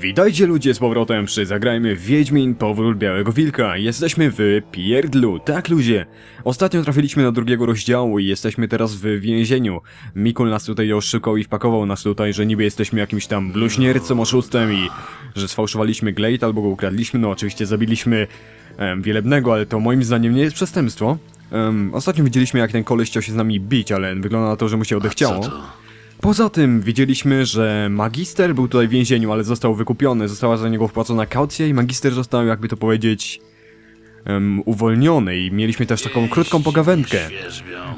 Witajcie ludzie z powrotem przy Zagrajmy Wiedźmin Powrót Białego Wilka. Jesteśmy w Pierdlu, tak ludzie. Ostatnio trafiliśmy do drugiego rozdziału i jesteśmy teraz w więzieniu. Mikul nas tutaj oszukał i wpakował nas tutaj, że niby jesteśmy jakimś tam bluźniercą, oszustem i że sfałszowaliśmy glejt albo go ukradliśmy. No oczywiście zabiliśmy em, Wielebnego, ale to moim zdaniem nie jest przestępstwo. Em, ostatnio widzieliśmy jak ten koleś chciał się z nami bić, ale wygląda na to, że mu się odechciało. Co to? Poza tym widzieliśmy, że magister był tutaj w więzieniu, ale został wykupiony, została za niego wpłacona kaucja i magister został, jakby to powiedzieć, em, uwolniony i mieliśmy też taką krótką pogawędkę.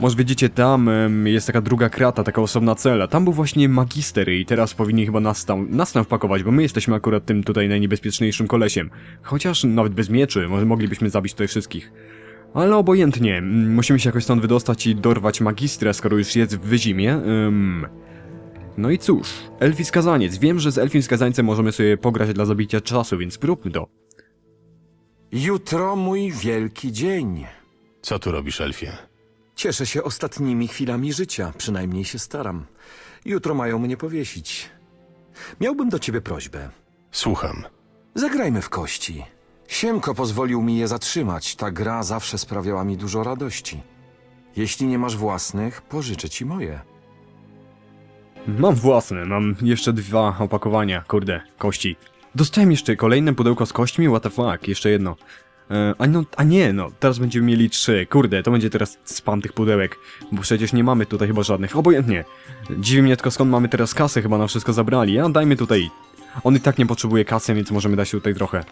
Może widzicie, tam em, jest taka druga krata, taka osobna cela. Tam był właśnie magister i teraz powinni chyba nas tam, nas tam wpakować, bo my jesteśmy akurat tym tutaj najniebezpieczniejszym kolesiem. Chociaż nawet bez mieczy, może moglibyśmy zabić tutaj wszystkich. Ale obojętnie, mm, musimy się jakoś stąd wydostać i dorwać magistra, skoro już jest w wyzimie. Ym... No i cóż, elfi skazaniec. Wiem, że z elfim skazańcem możemy sobie pograć dla zabicia czasu, więc zróbmy to. Jutro mój wielki dzień. Co tu robisz, Elfie? Cieszę się ostatnimi chwilami życia, przynajmniej się staram. Jutro mają mnie powiesić. Miałbym do ciebie prośbę. Słucham. Zagrajmy w kości. Siemko pozwolił mi je zatrzymać. Ta gra zawsze sprawiała mi dużo radości. Jeśli nie masz własnych, pożyczę ci moje. Mam własne, mam jeszcze dwa opakowania, kurde, kości. Dostałem jeszcze kolejne pudełko z kośćmi, what the fuck, jeszcze jedno. E, a, no, a nie, no, teraz będziemy mieli trzy, kurde, to będzie teraz spam tych pudełek, bo przecież nie mamy tutaj chyba żadnych, obojętnie. Dziwi mnie tylko skąd mamy teraz kasę, chyba na wszystko zabrali, a dajmy tutaj. On i tak nie potrzebuje kasy, więc możemy dać tutaj trochę.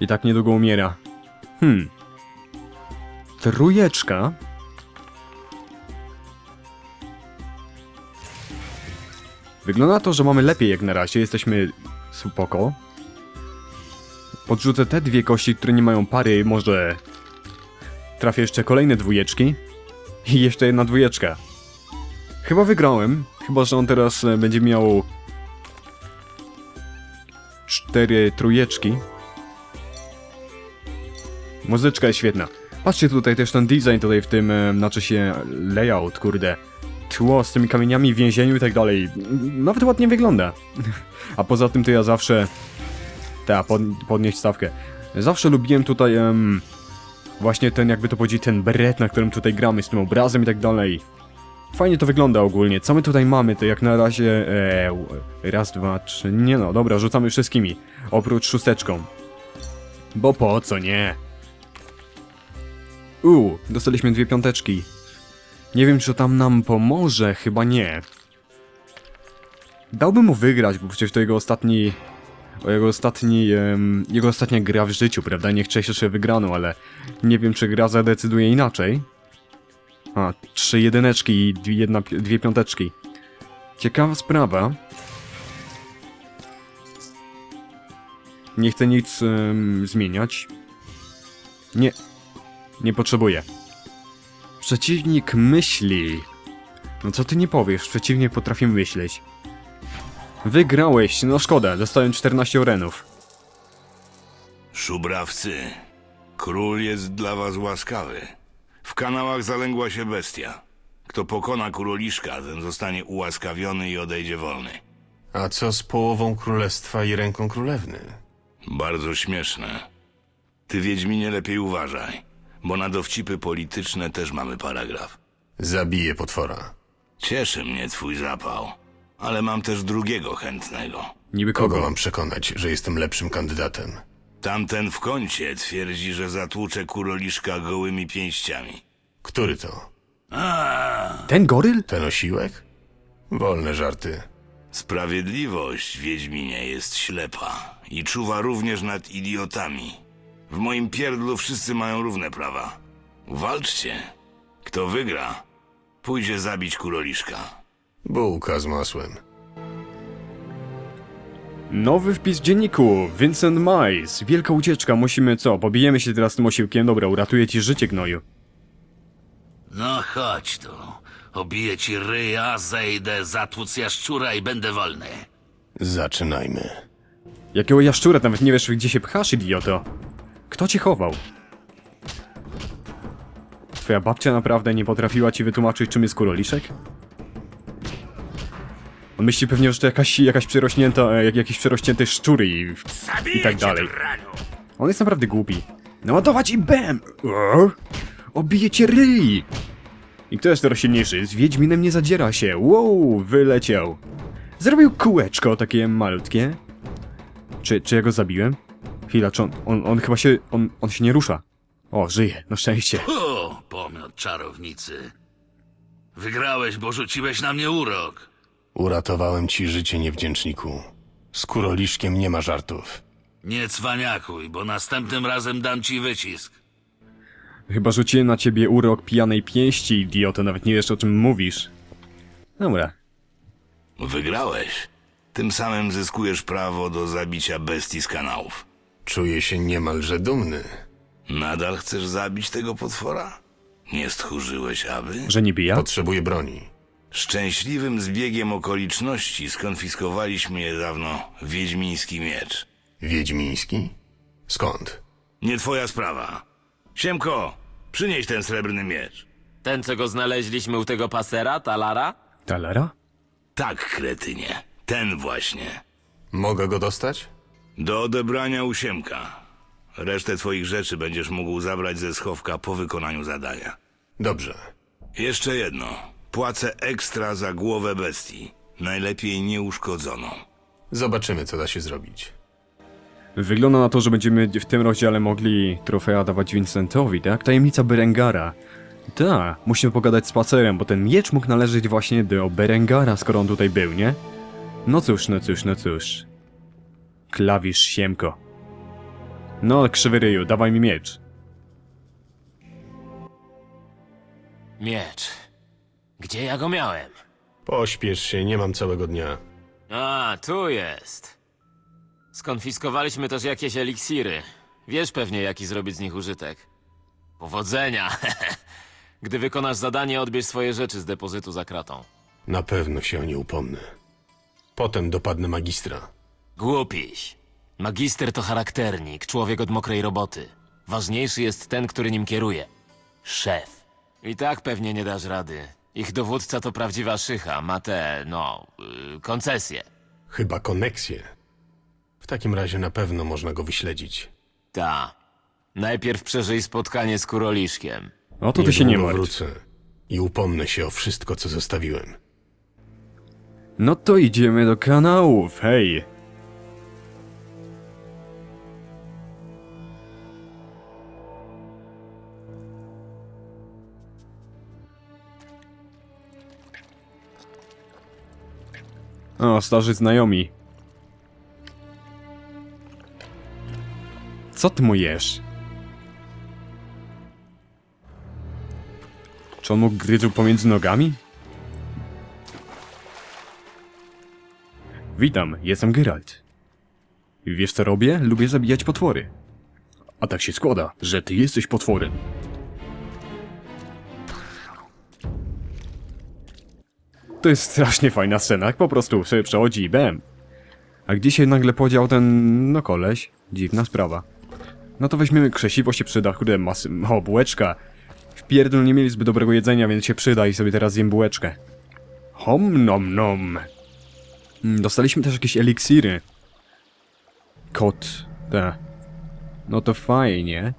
I tak niedługo umiera. Hmm. Trójeczka. Wygląda na to, że mamy lepiej jak na razie, jesteśmy spoko. Podrzucę te dwie kości, które nie mają pary, może trafię jeszcze kolejne dwójeczki i jeszcze jedna dwójeczka. Chyba wygrałem, chyba że on teraz e, będzie miał cztery trójeczki. Muzyczka jest świetna. Patrzcie tutaj też ten design tutaj w tym, e, znaczy się layout, kurde. Tło z tymi kamieniami w więzieniu i tak dalej. Nawet ładnie wygląda. A poza tym to ja zawsze... Ta, pod, podnieść stawkę. Zawsze lubiłem tutaj właśnie ten, jakby to powiedzieć, ten beret, na którym tutaj gramy, z tym obrazem i tak dalej. Fajnie to wygląda ogólnie. Co my tutaj mamy, to jak na razie... E, raz, dwa, trzy... Nie no, dobra, rzucamy wszystkimi. Oprócz szósteczką. Bo po co, nie? Uuu, dostaliśmy dwie piąteczki. Nie wiem, czy tam nam pomoże, chyba nie. Dałbym mu wygrać, bo przecież to jego ostatni... O jego ostatni... em, jego ostatnia gra w życiu, prawda? Nie chcę się wygraną, ale... Nie wiem, czy gra zadecyduje inaczej. A, trzy jedyneczki i dwie, jedna, dwie piąteczki. Ciekawa sprawa. Nie chcę nic em, zmieniać. Nie. Nie potrzebuję. Przeciwnik myśli. No co ty nie powiesz, przeciwnik potrafi myśleć. Wygrałeś, no szkoda, dostałem 14 orenów. Szubrawcy, król jest dla was łaskawy. W kanałach zalęgła się bestia. Kto pokona króliszka, ten zostanie ułaskawiony i odejdzie wolny. A co z połową królestwa i ręką królewny? Bardzo śmieszne. Ty, Wiedźminie, lepiej uważaj, bo na dowcipy polityczne też mamy paragraf. Zabiję potwora. Cieszy mnie twój zapał, ale mam też drugiego chętnego. Niby Kogo kogo? mam przekonać, że jestem lepszym kandydatem? Tamten w kącie twierdzi, że zatłucze kuroliszka gołymi pięściami. Który to? A, Ten goryl? Ten osiłek? Wolne żarty. Sprawiedliwość, Wiedźminie, jest ślepa i czuwa również nad idiotami. W moim pierdlu wszyscy mają równe prawa. Walczcie. Kto wygra, pójdzie zabić kuroliszka. Bułka z masłem. Nowy wpis w dzienniku. Vincent Mice. Wielka ucieczka. Musimy co? Pobijemy się teraz tym osiłkiem. Dobra, uratuję ci życie, gnoju. No chodź tu. Obiję ci ryja, zejdę, zatłuc jaszczura i będę wolny. Zaczynajmy. Jakiego jaszczura? Nawet nie wiesz, gdzie się pchasz, idioto. Kto cię chował? Twoja babcia naprawdę nie potrafiła ci wytłumaczyć, czym jest kuroliszek? On myśli pewnie, że to jakaś, jakaś przerośnięta, e, jak, jakieś przerośnięte szczury i, i tak dalej. On jest naprawdę głupi. Naładować i bam! O, Obije cię ryj! I kto jest teraz silniejszy? Z Wiedźminem nie zadziera się. Wow, wyleciał. Zrobił kółeczko takie malutkie. Czy, czy ja go zabiłem? Chwila, czy on, on, on chyba się, on, on się nie rusza. O, żyje, na szczęście. O, pomiot czarownicy. Wygrałeś, bo rzuciłeś na mnie urok. Uratowałem ci życie, niewdzięczniku. Z kuroliszkiem nie ma żartów. Nie cwaniakuj, bo następnym razem dam ci wycisk. Chyba rzuciłem na ciebie urok pijanej pięści, idioto, nawet nie wiesz o czym mówisz. Dobra. Wygrałeś. Tym samym zyskujesz prawo do zabicia bestii z kanałów. Czuję się niemalże dumny. Nadal chcesz zabić tego potwora? Nie stchórzyłeś, aby? Że niby ja? Potrzebuję broni. Szczęśliwym zbiegiem okoliczności skonfiskowaliśmy niedawno wiedźmiński miecz. Wiedźmiński? Skąd? Nie twoja sprawa. Siemko, przynieś ten srebrny miecz. Ten, co go znaleźliśmy u tego pasera, Talara? Talara? Tak, kretynie. Ten właśnie. Mogę go dostać? Do odebrania u Siemka. Resztę twoich rzeczy będziesz mógł zabrać ze schowka po wykonaniu zadania. Dobrze. Jeszcze jedno. Płacę ekstra za głowę bestii. Najlepiej nieuszkodzoną. Zobaczymy, co da się zrobić. Wygląda na to, że będziemy w tym rozdziale mogli trofea dawać Vincentowi, tak? Tajemnica Berengara. Tak, musimy pogadać z Pacerem, bo ten miecz mógł należeć właśnie do Berengara, skoro on tutaj był, nie? No cóż, no cóż, no cóż. Klawisz siemko. No, krzywy ryju, dawaj mi miecz. Miecz. Gdzie ja go miałem? Pośpiesz się, nie mam całego dnia. A, tu jest. Skonfiskowaliśmy też jakieś eliksiry. Wiesz pewnie, jaki zrobić z nich użytek. Powodzenia! Gdy wykonasz zadanie, odbierz swoje rzeczy z depozytu za kratą. Na pewno się o nie upomnę. Potem dopadnę magistra. Głupiś. Magister to charakternik, człowiek od mokrej roboty. Ważniejszy jest ten, który nim kieruje. Szef. I tak pewnie nie dasz rady. Ich dowódca to prawdziwa szycha, ma te, no, yy, koncesje. Chyba koneksję. W takim razie na pewno można go wyśledzić. Ta. Najpierw przeżyj spotkanie z kuroliszkiem. O to ty się nie Niedługo martw. wrócę i upomnę się o wszystko, co zostawiłem. No to idziemy do kanałów, hej! O, starzy znajomi. Co ty mu jesz? Czy on mu gryzł pomiędzy nogami? Witam, jestem Geralt. Wiesz co robię? Lubię zabijać potwory. A tak się składa, że ty jesteś potworem. To jest strasznie fajna scena, jak po prostu sobie przechodzi i bam. A gdzie się nagle podział ten, no koleś? Dziwna sprawa. No to weźmiemy krzesiwo się przyda, kurde, masy, o, bułeczka. W pierdol nie mieli zbyt dobrego jedzenia, więc się przyda i sobie teraz zjem bułeczkę. Hom nom nom. Mm, Dostaliśmy też jakieś eliksiry. Kot, te. No to fajnie.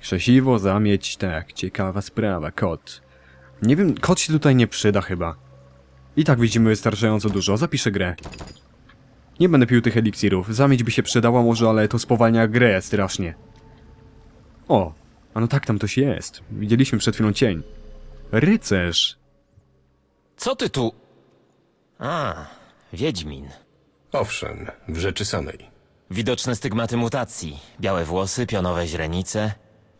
Krzesiwo zamieć, tak, ciekawa sprawa, kot. Nie wiem, kot się tutaj nie przyda chyba. I tak widzimy wystarczająco dużo, zapiszę grę. Nie będę pił tych eliksirów, zamieć by się przydała może, ale to spowalnia grę strasznie. O, a no tak, tam coś jest. Widzieliśmy przed chwilą cień. Rycerz. Co ty tu... A, Wiedźmin. Owszem, w rzeczy samej. Widoczne stygmaty mutacji. Białe włosy, pionowe źrenice.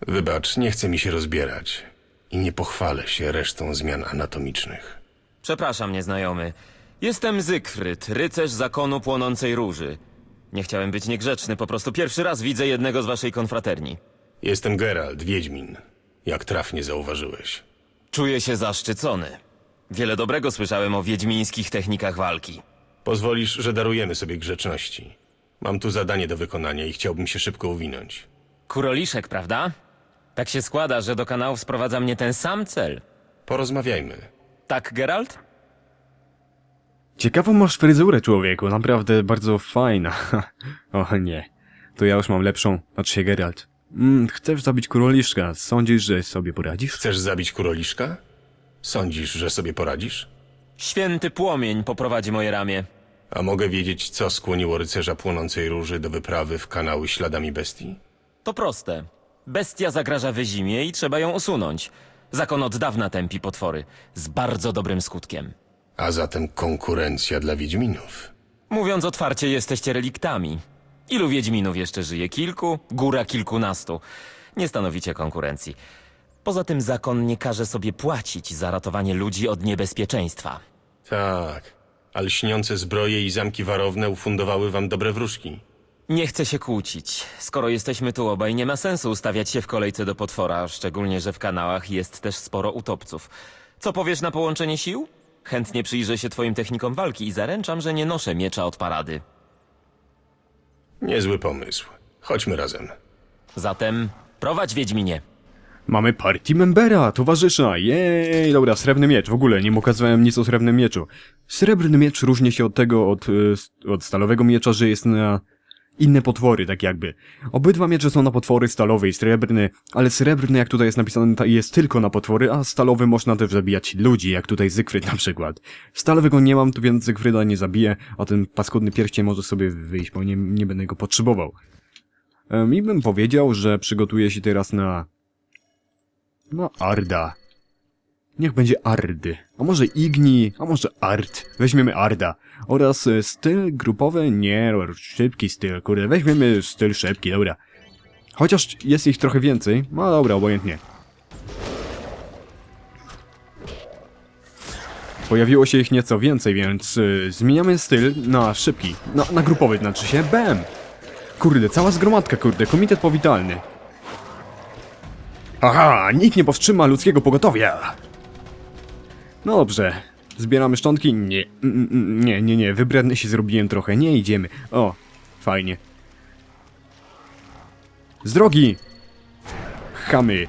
Wybacz, nie chcę mi się rozbierać. I nie pochwalę się resztą zmian anatomicznych. Przepraszam, nieznajomy. Jestem Zygfryd, rycerz zakonu płonącej róży. Nie chciałem być niegrzeczny, po prostu pierwszy raz widzę jednego z waszej konfraterni. Jestem Geralt, Wiedźmin. Jak trafnie zauważyłeś. Czuję się zaszczycony. Wiele dobrego słyszałem o wiedźmińskich technikach walki. Pozwolisz, że darujemy sobie grzeczności. Mam tu zadanie do wykonania i chciałbym się szybko uwinąć. Kuroliszek, prawda? Tak się składa, że do kanałów sprowadza mnie ten sam cel. Porozmawiajmy. Tak, Geralt? Ciekawą masz fryzurę, człowieku, naprawdę bardzo fajna. o nie, to ja już mam lepszą, znaczy się Geralt. Mm, chcesz zabić kuroliszka, sądzisz, że sobie poradzisz? Chcesz zabić kuroliszka? Sądzisz, że sobie poradzisz? Święty płomień poprowadzi moje ramię. A mogę wiedzieć, co skłoniło rycerza płonącej róży do wyprawy w kanały śladami bestii? To proste. Bestia zagraża wyzimie i trzeba ją usunąć. Zakon od dawna tępi potwory. Z bardzo dobrym skutkiem. A zatem konkurencja dla Wiedźminów. Mówiąc otwarcie, jesteście reliktami. Ilu Wiedźminów jeszcze żyje? Kilku? Góra kilkunastu. Nie stanowicie konkurencji. Poza tym zakon nie każe sobie płacić za ratowanie ludzi od niebezpieczeństwa. Tak, ale śniące zbroje i zamki warowne ufundowały wam dobre wróżki. Nie chcę się kłócić. Skoro jesteśmy tu obaj, nie ma sensu ustawiać się w kolejce do potwora, szczególnie, że w kanałach jest też sporo utopców. Co powiesz na połączenie sił? Chętnie przyjrzę się twoim technikom walki i zaręczam, że nie noszę miecza od parady. Niezły pomysł. Chodźmy razem. Zatem prowadź Wiedźminie. Mamy party membera, towarzysza, jej, dobra, srebrny miecz, w ogóle nie pokazałem nic o srebrnym mieczu. Srebrny miecz różni się od tego, od, s- od stalowego miecza, że jest na inne potwory, tak jakby. Obydwa miecze są na potwory, stalowy i srebrny, ale srebrny, jak tutaj jest napisane, jest tylko na potwory, a stalowy można też zabijać ludzi, jak tutaj Zygfryd na przykład. Stalowego nie mam, tu więc Zygfryda nie zabiję, a ten paskudny pierścień może sobie wyjść, bo nie, nie będę go potrzebował. Em, I bym powiedział, że przygotuję się teraz na no, Arda. Niech będzie Ardy. A może Igni, a może Art. Weźmiemy Arda. Oraz e, styl grupowy, nie, szybki styl, kurde, weźmiemy styl szybki, dobra. Chociaż jest ich trochę więcej, no dobra, obojętnie. Pojawiło się ich nieco więcej, więc y, zmieniamy styl na szybki, na, na grupowy, znaczy się BAM! Kurde, cała zgromadka, kurde, komitet powitalny. Aha, nikt nie powstrzyma ludzkiego pogotowia. No dobrze. Zbieramy szczątki? Nie, nie, nie, nie, wybredny się zrobiłem trochę, nie idziemy. O, fajnie. Z drogi! Chamy.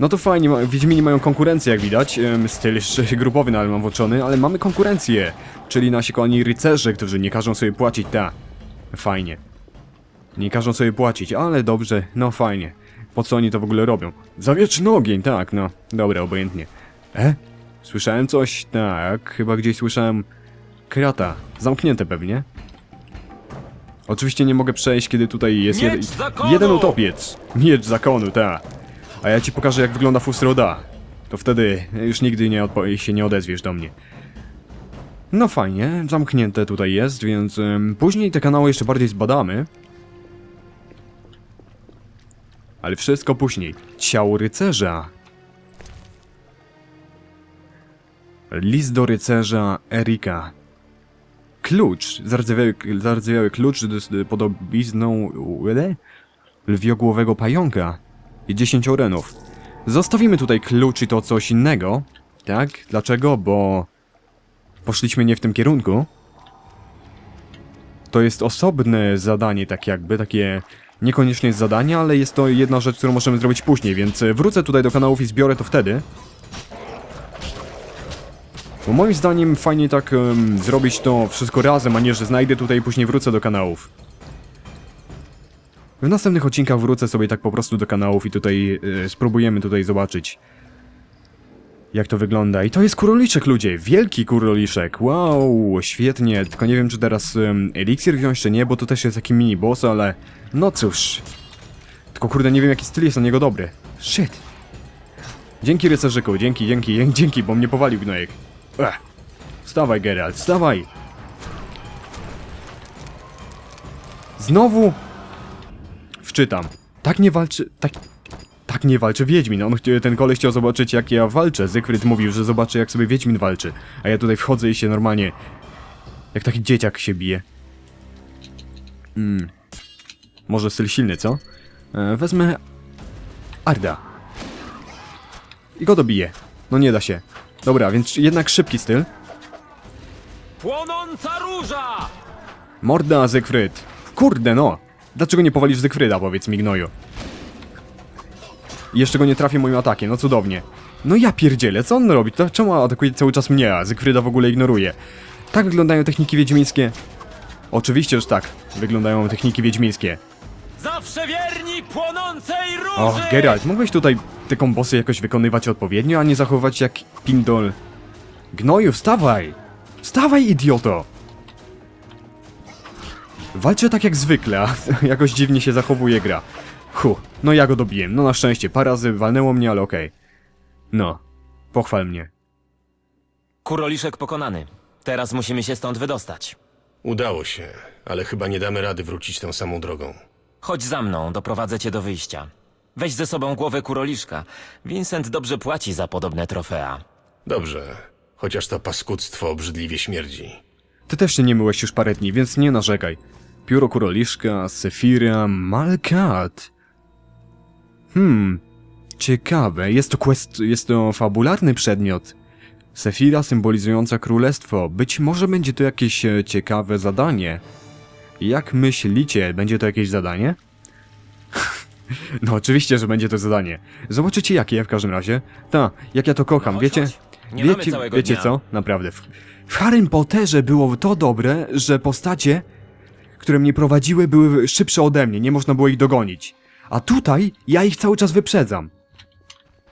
No to fajnie, Wiedźmini mają konkurencję, jak widać. Styl jeszcze grupowy nadal mam włączony, ale mamy konkurencję. Czyli nasi kochani rycerze, którzy nie każą sobie płacić, ta. Fajnie. Nie każą sobie płacić, ale dobrze, no fajnie. Po co oni to w ogóle robią? Za wieczny ogień, tak, no. Dobra, obojętnie. E? Słyszałem coś? Tak, chyba gdzieś słyszałem... Krata. Zamknięte pewnie. Oczywiście nie mogę przejść, kiedy tutaj jest jed... jeden utopiec. Miecz zakonu, tak. A ja ci pokażę, jak wygląda Fusroda. To wtedy już nigdy nie się nie odezwiesz do mnie. No fajnie, zamknięte tutaj jest, więc ym, później te kanały jeszcze bardziej zbadamy. Ale wszystko później. Ciało rycerza. List do rycerza Erika. Klucz. Zardzewiały, zardzewiały klucz z podobizną lwiogłowego pająka i 10 orenów. Zostawimy tutaj klucz i to coś innego. Tak? Dlaczego? Bo poszliśmy nie w tym kierunku. To jest osobne zadanie, tak jakby, takie niekoniecznie zadanie, ale jest to jedna rzecz, którą możemy zrobić później, więc wrócę tutaj do kanałów i zbiorę to wtedy. Bo moim zdaniem fajnie tak em, zrobić to wszystko razem, a nie, że znajdę tutaj i później wrócę do kanałów. W następnych odcinkach wrócę sobie tak po prostu do kanałów i tutaj e, spróbujemy tutaj zobaczyć jak to wygląda. I to jest kuroliszek, ludzie! Wielki kuroliszek! Wow, świetnie. Tylko nie wiem, czy teraz um, eliksir wziąć, czy nie, bo to też jest taki mini boss, ale... No cóż. Tylko kurde, nie wiem, jaki styl jest na niego dobry. Shit. Dzięki rycerzyku, dzięki, dzięki, dzięki, bo mnie powalił gnojek. Ech. Wstawaj, Geralt, wstawaj! Znowu? Wczytam. Tak nie walczy... Tak... Tak nie walczy Wiedźmin. On, ten koleś chciał zobaczyć jak ja walczę. Zygfryd mówił, że zobaczy jak sobie Wiedźmin walczy. A ja tutaj wchodzę i się normalnie... Jak taki dzieciak się bije. Hmm. Może styl silny, co? E, wezmę... Arda. I go dobiję. No nie da się. Dobra, więc jednak szybki styl. Płonąca róża! Morda, Zygfryd. Kurde no. Dlaczego nie powalisz Zygfryda, powiedz mi, gnoju? Jeszcze go nie trafię moim atakiem, no cudownie. No ja pierdzielę, co on robi? To czemu atakuje cały czas mnie, a Zygfryda w ogóle ignoruje? Tak wyglądają techniki wiedźmińskie. Oczywiście, że tak. Wyglądają techniki wiedźmińskie. Zawsze wierni płonącej róży! O, Geralt, mógłbyś tutaj te kombosy jakoś wykonywać odpowiednio, a nie zachować jak pindol. Gnoju, wstawaj! Wstawaj, idioto! Walczę tak jak zwykle, a jakoś dziwnie się zachowuje gra. Hu, no ja go dobiłem. No na szczęście, parę razy walnęło mnie, ale okej. No, pochwal mnie. Kuroliszek pokonany. Teraz musimy się stąd wydostać. Udało się, ale chyba nie damy rady wrócić tą samą drogą. Chodź za mną, doprowadzę cię do wyjścia. Weź ze sobą głowę kuroliszka. Vincent dobrze płaci za podobne trofea. Dobrze, chociaż to paskudztwo obrzydliwie śmierdzi. Ty też się nie myłeś już parę dni, więc nie narzekaj. Pióro Kuroliszka, Sefira, Malkat. Hmm, ciekawe. Jest to quest, jest to fabularny przedmiot. Sefira symbolizująca królestwo. Być może będzie to jakieś e, ciekawe zadanie. Jak myślicie, będzie to jakieś zadanie? no oczywiście, że będzie to zadanie. Zobaczycie jakie w każdym razie. Ta, jak ja to kocham, No, wiecie? chodź. Nie mamy wiecie, całego wiecie dnia. co? Naprawdę. W, w Harrym Potterze było to dobre, że postacie, które mnie prowadziły, były szybsze ode mnie, nie można było ich dogonić. A tutaj ja ich cały czas wyprzedzam.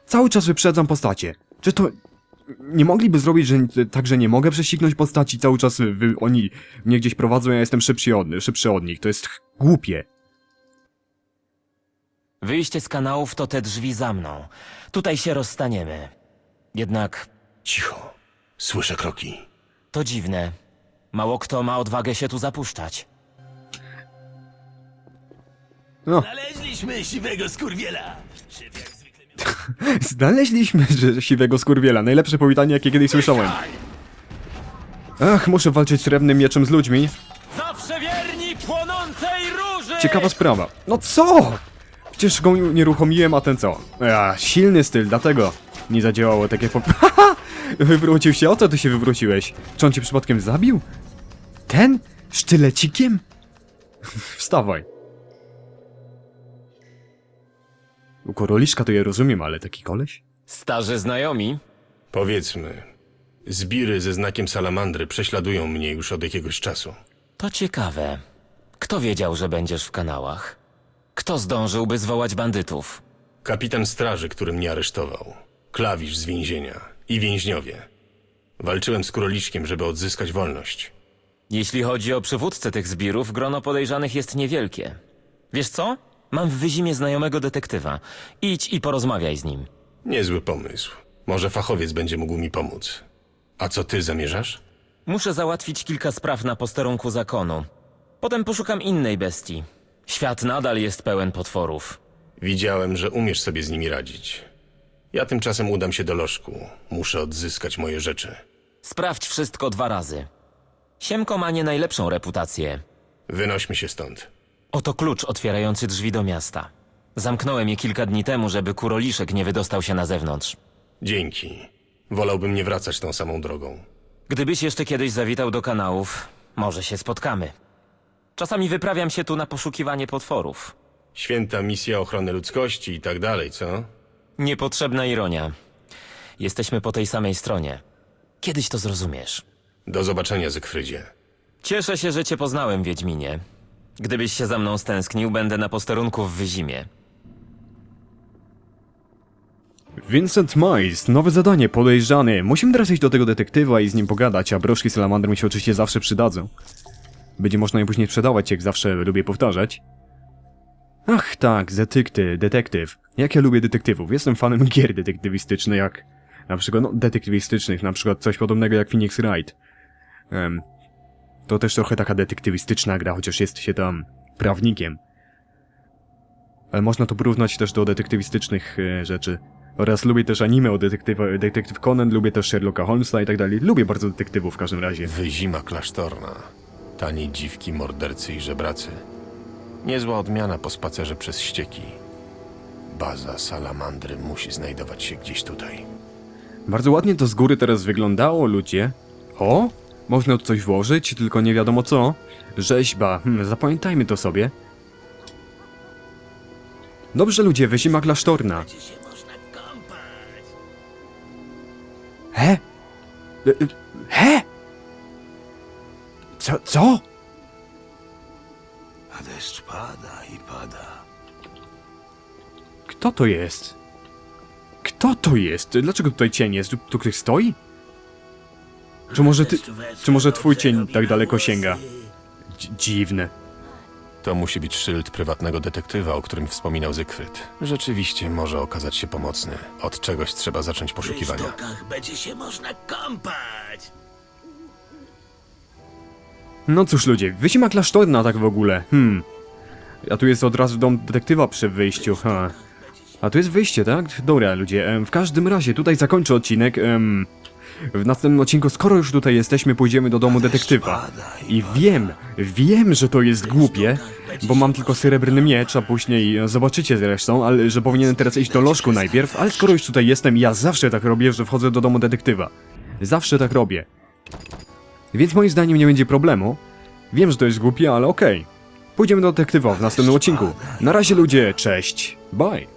Cały czas wyprzedzam postacie. Czy to... Nie mogliby zrobić, że tak, że nie mogę prześcignąć postaci, cały czas wy, oni mnie gdzieś prowadzą, ja jestem szybszy od, szybszy od nich. To jest głupie. Wyjście z kanałów to te drzwi za mną. Tutaj się rozstaniemy. Jednak Cicho, słyszę kroki. to dziwne. Mało kto ma odwagę się tu zapuszczać. No, Znaleźliśmy siwego skurwiela. znaleźliśmy że- siwego skurwiela. Najlepsze powitanie, jakie kiedyś słyszałem. Ach, muszę walczyć srebrnym mieczem z ludźmi. Zawsze wierni płonącej róży! Ciekawa sprawa. No co? Przecież go nie uruchomiłem, a ten co? A, silny styl, dlatego nie zadziałało tak jak po... Wywrócił się, o co ty się wywróciłeś? Czy on cię przypadkiem zabił? Ten? Sztylecikiem? Wstawaj. Koroliszka to ja rozumiem, ale taki koleś? Starzy znajomi? Powiedzmy, zbiry ze znakiem salamandry prześladują mnie już od jakiegoś czasu. To ciekawe. Kto wiedział, że będziesz w kanałach? Kto zdążyłby zwołać bandytów? Kapitan straży, który mnie aresztował, klawisz z więzienia i więźniowie. Walczyłem z króliczkiem, żeby odzyskać wolność. Jeśli chodzi o przywódcę tych zbirów, grono podejrzanych jest niewielkie. Wiesz co? Mam w wyzimie znajomego detektywa. Idź i porozmawiaj z nim. Niezły pomysł. Może fachowiec będzie mógł mi pomóc. A co ty zamierzasz? Muszę załatwić kilka spraw na posterunku zakonu. Potem poszukam innej bestii. Świat nadal jest pełen potworów. Widziałem, że umiesz sobie z nimi radzić. Ja tymczasem udam się do lożku. Muszę odzyskać moje rzeczy. Sprawdź wszystko dwa razy. Siemko ma nie najlepszą reputację. Wynośmy się stąd. Oto klucz otwierający drzwi do miasta. Zamknąłem je kilka dni temu, żeby kuroliszek nie wydostał się na zewnątrz. Dzięki. Wolałbym nie wracać tą samą drogą. Gdybyś jeszcze kiedyś zawitał do kanałów, może się spotkamy. Czasami wyprawiam się tu na poszukiwanie potworów. Święta misja ochrony ludzkości i tak dalej, co? Niepotrzebna ironia. Jesteśmy po tej samej stronie. Kiedyś to zrozumiesz. Do zobaczenia, Zygfrydzie. Cieszę się, że cię poznałem, Wiedźminie. Gdybyś się za mną stęsknił, będę na posterunku w Wyzimie. Vincent Mice, nowe zadanie, podejrzany. Musimy teraz iść do tego detektywa i z nim pogadać, a broszki salamandry mi się oczywiście zawsze przydadzą. Będzie można je później sprzedawać, jak zawsze lubię powtarzać. Ach tak, detykty, detektyw. Jak ja lubię detektywów. Jestem fanem gier detektywistycznych, jak... Na przykład, no, detektywistycznych, na przykład coś podobnego jak Phoenix Wright. Em, to też trochę taka detektywistyczna gra, chociaż jest się tam prawnikiem. Ale można to porównać też do detektywistycznych e, rzeczy. Oraz lubię też anime o detektywa, detektyw Conan, lubię też Sherlocka Holmesa i tak dalej. Lubię bardzo detektywów w każdym razie. Wyzima klasztorna. Tanie dziwki, mordercy i żebracy. Niezła odmiana po spacerze przez ścieki. Baza salamandry musi znajdować się gdzieś tutaj. Bardzo ładnie to z góry teraz wyglądało, ludzie. O! Można tu coś włożyć, tylko nie wiadomo co. Rzeźba, hmm, zapamiętajmy to sobie. Dobrze ludzie, wyzima klasztorna. He? E, e, He? Co? Co? A deszcz pada i pada. Kto to jest? Kto to jest? Dlaczego tutaj cień jest? Tu, tu ktoś stoi? Czy może ty... Czy może twój cień tak daleko sięga? Dzi- dziwne. To musi być szyld prywatnego detektywa, o którym wspominał Zygfryd. Rzeczywiście może okazać się pomocny. Od czegoś trzeba zacząć poszukiwania. będzie się można kąpać. No cóż ludzie, wyzima klasztorna tak w ogóle. Hmm. A tu jest od razu dom detektywa przy wyjściu, ha. A tu jest wyjście, tak? Dobra ludzie, em, w każdym razie tutaj zakończę odcinek. Em, w następnym odcinku, skoro już tutaj jesteśmy, pójdziemy do domu detektywa. I wiem, wiem, że to jest głupie, bo mam tylko srebrny miecz, a później zobaczycie zresztą, ale że powinienem teraz iść do lożku najpierw, ale skoro już tutaj jestem, ja zawsze tak robię, że wchodzę do domu detektywa. Zawsze tak robię. Więc moim zdaniem nie będzie problemu. Wiem, że to jest głupie, ale okej. Pójdziemy do detektywa w następnym odcinku. Na razie ludzie, cześć, bye.